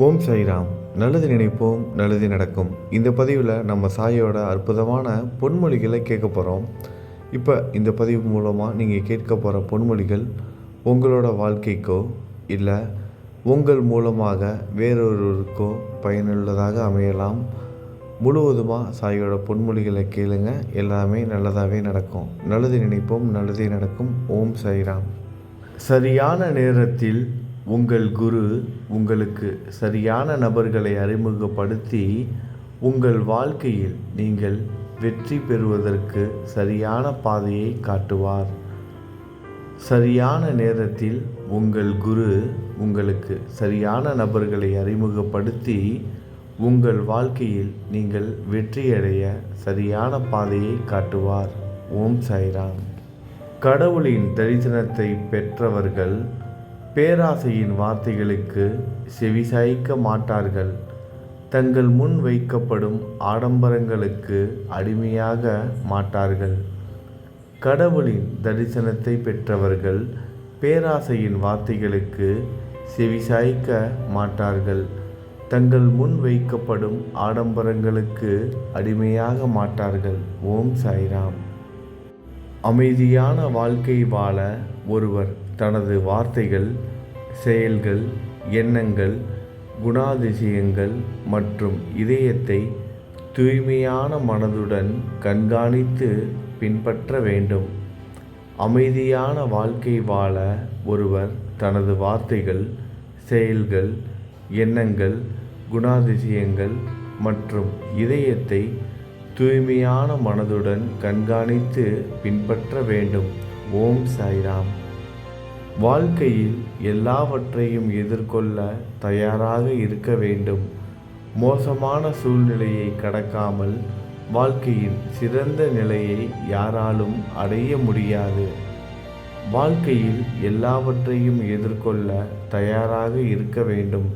ஓம் சாய்ராம் நல்லது நினைப்போம் நல்லது நடக்கும். இந்த பதிவில் நம்ம சாயோட அற்புதமான பொன்மொழிகளை கேட்க போகிறோம் இப்போ இந்த பதிவு மூலமாக நீங்கள் கேட்க போகிற பொன்மொழிகள் உங்களோட வாழ்க்கைக்கோ இல்லை உங்கள் மூலமாக வேறொருவருக்கோ பயனுள்ளதாக அமையலாம். முழுவதுமாக சாயோட பொன்மொழிகளை கேளுங்க. எல்லாமே நல்லதாகவே நடக்கும். நல்லது நினைப்போம் நல்லதே நடக்கும். ஓம் சாய்ராம் சரியான நேரத்தில் உங்கள் குரு உங்களுக்கு சரியான நபர்களை அறிமுகப்படுத்தி உங்கள் வாழ்க்கையில் நீங்கள் வெற்றி பெறுவதற்கு சரியான பாதையை காட்டுவார். சரியான நேரத்தில் உங்கள் குரு உங்களுக்கு சரியான நபர்களை அறிமுகப்படுத்தி உங்கள் வாழ்க்கையில் நீங்கள் வெற்றியடைய சரியான பாதையை காட்டுவார். ஓம் சாய்ராம். கடவுளின் தரிசனத்தை பெற்றவர்கள் பேராசையின் வார்த்தைகளுக்கு செவிசாய்க்க மாட்டார்கள். தங்கள் முன் வைக்கப்படும் ஆடம்பரங்களுக்கு அடிமையாக மாட்டார்கள். கடவுளின் தரிசனத்தை பெற்றவர்கள் பேராசையின் வார்த்தைகளுக்கு செவிசாய்க்க மாட்டார்கள். தங்கள் முன் வைக்கப்படும் ஆடம்பரங்களுக்கு அடிமையாக மாட்டார்கள். ஓம் சாய்ராம். அமைதியான வாழ்க்கை வாழ ஒருவர் தனது வார்த்தைகள் செயல்கள் எண்ணங்கள் குணாதிசயங்கள் மற்றும் இதயத்தை தூய்மையான மனதுடன் கண்காணித்து பின்பற்ற வேண்டும். அமைதியான வாழ்க்கை வாழ ஒருவர் தனது வார்த்தைகள் செயல்கள் எண்ணங்கள் குணாதிசயங்கள் மற்றும் இதயத்தை தூய்மையான மனதுடன் கண்காணித்து பின்பற்ற வேண்டும். ஓம் சாய்ராம். வாழ்க்கையில் எல்லாவற்றையும் எதிர்கொள்ள தயாராக இருக்க வேண்டும். மோசமான சூழ்நிலையை கடக்காமல் வாழ்க்கையின் சிறந்த நிலையை யாராலும் அடைய முடியாது. வாழ்க்கையில் எல்லாவற்றையும் எதிர்கொள்ள தயாராக இருக்க வேண்டும்.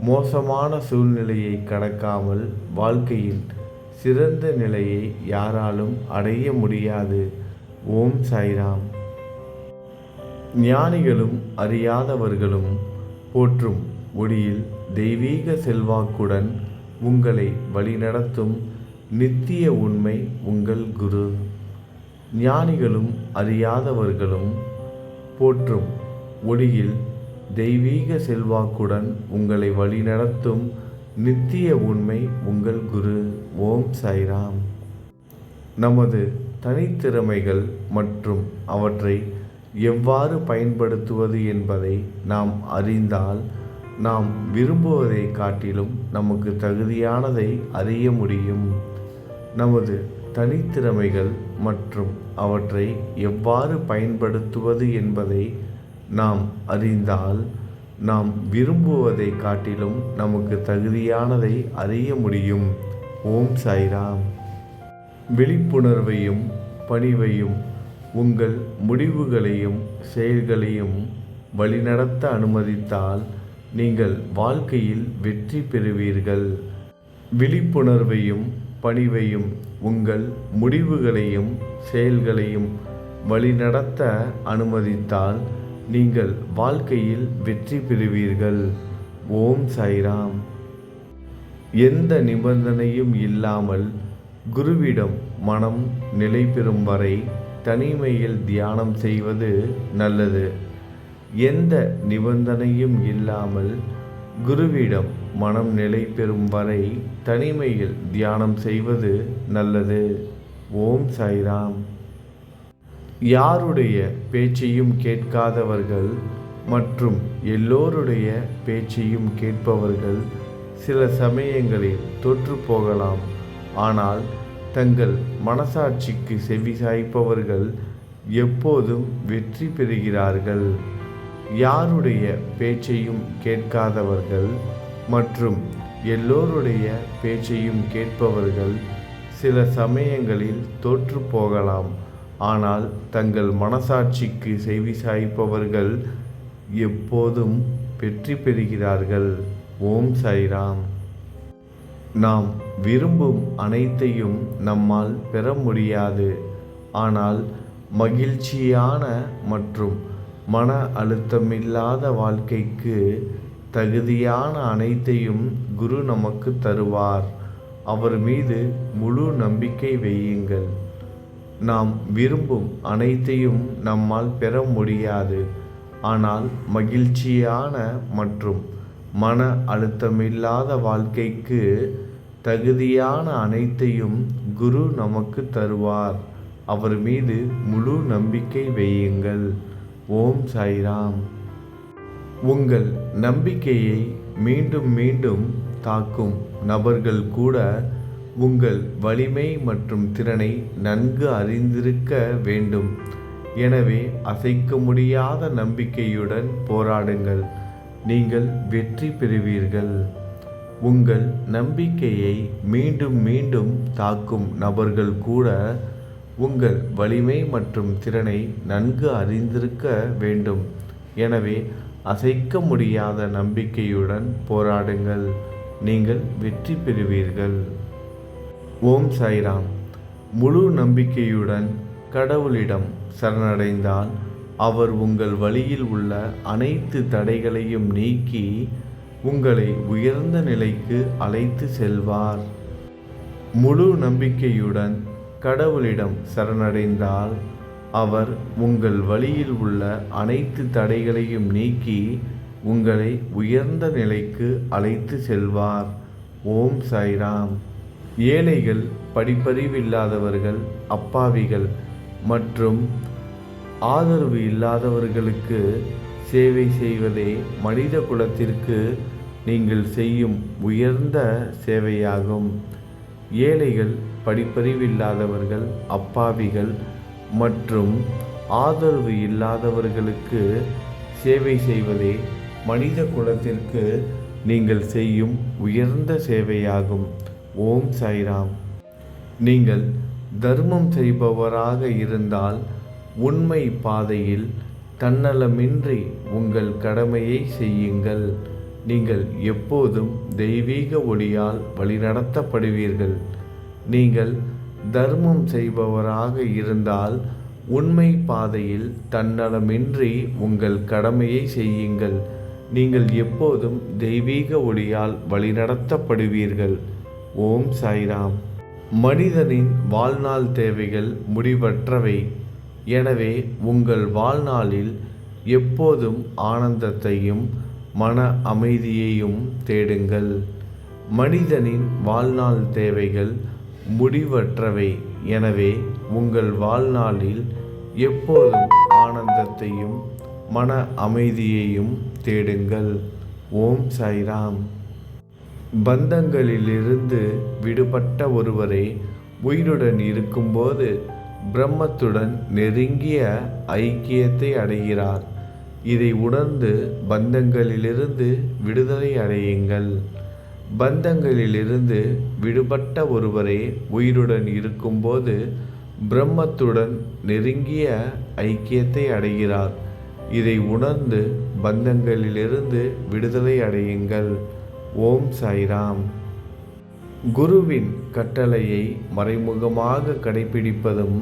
மோசமான சூழ்நிலையை கடக்காமல் வாழ்க்கையின் சிறந்த நிலையை யாராலும் அடைய முடியாது. ஓம் சாய்ராம். ஞானிகளும் அறியாதவர்களும் போற்றும் ஒளியில் தெய்வீக செல்வாக்குடன் உங்களை வழிநடத்தும் நித்திய உண்மை உங்கள் குரு. ஞானிகளும் அறியாதவர்களும் போற்றும் ஒளியில் தெய்வீக செல்வாக்குடன் உங்களை வழிநடத்தும் நித்திய உண்மை உங்கள் குரு. ஓம் சாய்ராம். நமது தனித்திறமைகள் மற்றும் அவற்றை எவ்வாறு பயன்படுத்துவது என்பதை நாம் அறிந்தால் நாம் விரும்புவதை காட்டிலும் நமக்கு தகுதியானதை அறிய முடியும். நமது தனித்திறமைகள் மற்றும் அவற்றை எவ்வாறு பயன்படுத்துவது என்பதை நாம் அறிந்தால் நாம் விரும்புவதை காட்டிலும் நமக்கு தகுதியானதை அறிய முடியும். ஓம் சாய்ராம். விழிப்புணர்வையும் பணிவையும் உங்கள் முடிவுகளையும் செயல்களையும் வழிநடத்த அனுமதித்தால் நீங்கள் வாழ்க்கையில் வெற்றி பெறுவீர்கள். விழிப்புணர்வையும் பணிவையும் உங்கள் முடிவுகளையும் செயல்களையும் வழிநடத்த அனுமதித்தால் நீங்கள் வாழ்க்கையில் வெற்றி பெறுவீர்கள். ஓம் சாய்ராம். எந்த நிபந்தனையும் இல்லாமல் குருவிடம் மனம் நிலை பெறும் வரை தனிமையில் தியானம் செய்வது நல்லது. எந்த நிபந்தனையும் இல்லாமல் குருவிடம் மனம் நிலை பெறும் வரை தனிமையில் தியானம் செய்வது நல்லது. ஓம் சாய்ராம். யாருடைய பேச்சையும் கேட்காதவர்கள் மற்றும் எல்லோருடைய பேச்சையும் கேட்பவர்கள் சில சமயங்களில் தொற்று போகலாம். ஆனால் தங்கள் மனசாட்சிக்கு செவி சாய்ப்பவர்கள் எப்போதும் வெற்றி பெறுகிறார்கள். யாருடைய பேச்சையும் கேட்காதவர்கள் மற்றும் எல்லோருடைய பேச்சையும் கேட்பவர்கள் சில சமயங்களில் தோற்று போகலாம். ஆனால் தங்கள் மனசாட்சிக்கு செவி சாய்ப்பவர்கள் எப்போதும் வெற்றி பெறுகிறார்கள். ஓம் சாய்ராம். நாம் விரும்பும் அனைத்தையும் நம்மால் பெற முடியாது. ஆனால் மகிழ்ச்சியான மற்றும் மன அழுத்தமில்லாத வாழ்க்கைக்கு தகுதியான அனைத்தையும் குரு நமக்கு தருவார். அவர் மீது முழு நம்பிக்கை வையுங்கள். நாம் விரும்பும் அனைத்தையும் நம்மால் பெற முடியாது. ஆனால் மகிழ்ச்சியான மற்றும் மன அழுத்தமில்லாத வாழ்க்கைக்கு தகுதியான அனைத்தையும் குரு நமக்கு தருவார். அவர் மீது முழு நம்பிக்கை வையுங்கள். ஓம் சாய்ராம். உங்கள் நம்பிக்கையை மீண்டும் மீண்டும் தாக்கும் நபர்கள் கூட உங்கள் வலிமை மற்றும் திறனை நன்கு அறிந்திருக்க வேண்டும். எனவே அசைக்க முடியாத நம்பிக்கையுடன் போராடுங்கள். நீங்கள் வெற்றி பெறுவீர்கள். உங்கள் நம்பிக்கையை மீண்டும் மீண்டும் தாக்கும் நபர்கள் கூட உங்கள் வலிமை மற்றும் திறனை நன்கு அறிந்திருக்க வேண்டும். எனவே அசைக்க முடியாத நம்பிக்கையுடன் போராடுங்கள். நீங்கள் வெற்றி பெறுவீர்கள். ஓம் சாய்ராம். முழு நம்பிக்கையுடன் கடவுளிடம் சரணடைந்தால் அவர் உங்கள் வழியில் உள்ள அனைத்து தடைகளையும் நீக்கி உங்களை உயர்ந்த நிலைக்கு அழைத்து செல்வார். முழு நம்பிக்கையுடன் கடவுளிடம் சரணடைந்தால் அவர் உங்கள் வழியில் உள்ள அனைத்து தடைகளையும் நீக்கி உங்களை உயர்ந்த நிலைக்கு அழைத்து செல்வார். ஓம் சாய்ராம். ஏழைகள் படிப்பறிவில்லாதவர்கள் அப்பாவிகள் மற்றும் ஆதரவு இல்லாதவர்களுக்கு சேவை செய்வதே மனித குலத்திற்கு நீங்கள் செய்யும் உயர்ந்த சேவையாகும். ஏழைகள் படிப்பறிவில்லாதவர்கள் அப்பாவிகள் மற்றும் ஆதரவு இல்லாதவர்களுக்கு சேவை செய்வதே மனித குலத்திற்கு நீங்கள் செய்யும் உயர்ந்த சேவையாகும். ஓம் சாய்ராம். நீங்கள் தர்மம் செய்பவராக இருந்தால் உண்மை பாதையில் தன்னலமின்றி உங்கள் கடமையை செய்யுங்கள். நீங்கள் எப்போதும் தெய்வீக ஒளியால் வழிநடத்தப்படுவீர்கள். நீங்கள் தர்மம் செய்பவராக இருந்தால் உண்மை பாதையில் தன்னலமின்றி உங்கள் கடமையை செய்யுங்கள். நீங்கள் எப்போதும் தெய்வீக ஒளியால் வழிநடத்தப்படுவீர்கள். ஓம் சாய்ராம். மனிதனின் வாழ்நாள் தேவைகள் முடிவற்றவை. எனவே உங்கள் வாழ்நாளில் எப்போதும் ஆனந்தத்தையும் மன அமைதியையும் தேடுங்கள். மனிதனின் வாழ்நாள் தேவைகள் முடிவற்றவை. எனவே உங்கள் வாழ்நாளில் எப்போதும் ஆனந்தத்தையும் மன அமைதியையும் தேடுங்கள். ஓம் சாய்ராம். பந்தங்களிலிருந்து விடுபட்ட ஒருவரே உயிருடன் இருக்கும்போது பிரம்மத்துடன் நெருங்கிய ஐக்கியத்தை அடைகிறார். இதை உணர்ந்து பந்தங்களிலிருந்து விடுதலை அடையுங்கள். பந்தங்களிலிருந்து விடுபட்ட ஒருவரே உயிருடன் இருக்கும்போது பிரம்மத்துடன் நெருங்கிய ஐக்கியத்தை அடைகிறார். இதை உணர்ந்து பந்தங்களிலிருந்து விடுதலை அடையுங்கள். ஓம் சாய்ராம். குருவின் கட்டளையை மறைமுகமாக கடைபிடிப்பதும்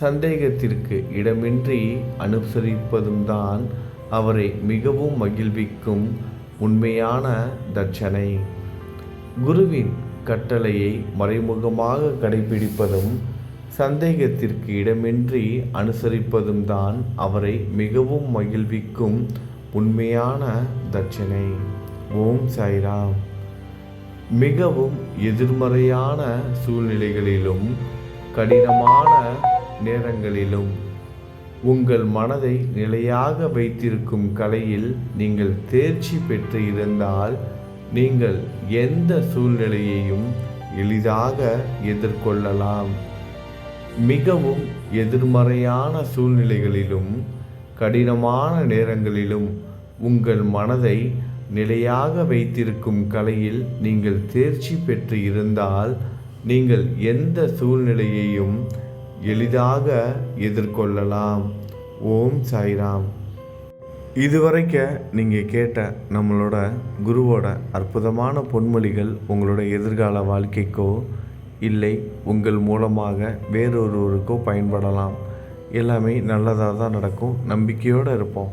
சந்தேகத்திற்கு இடமின்றி அனுசரிப்பதும் தான் அவரை மிகவும் மகிழ்விக்கும் உண்மையான தட்சணை. குருவின் கட்டளையை மறைமுகமாக கடைபிடிப்பதும் சந்தேகத்திற்கு இடமின்றி அனுசரிப்பதும் தான் அவரை மிகவும் மகிழ்விக்கும் உண்மையான தட்சணை. ஓம் சாய்ராம். மிகவும் எதிர்மறையான சூழ்நிலைகளிலும் கடினமான நேரங்களிலும் உங்கள் மனதை நிலையாக வைத்திருக்கும் கலையில் நீங்கள் தேர்ச்சி பெற்று இருந்தால் நீங்கள் எந்த சூழ்நிலையையும் எளிதாக எதிர்கொள்ளலாம். மிகவும் எதிர்மறையான சூழ்நிலைகளிலும் கடினமான நேரங்களிலும் உங்கள் மனதை நிலையாக வைத்திருக்கும் கலையில் நீங்கள் தேர்ச்சி பெற்று இருந்தால் நீங்கள் எந்த சூழ்நிலையையும் எளிதாக எதிர்கொள்ளலாம். ஓம் சாய்ராம். இதுவரைக்க நீங்கள் கேட்ட நம்மளோட குருவோட அற்புதமான பொன்மொழிகள் உங்களோட எதிர்கால வாழ்க்கைக்கோ இல்லை உங்கள் மூலமாக வேறொருவருக்கோ பயன்படலாம். எல்லாமே நல்லதாக தான் நடக்கும். நம்பிக்கையோடு இருப்போம்.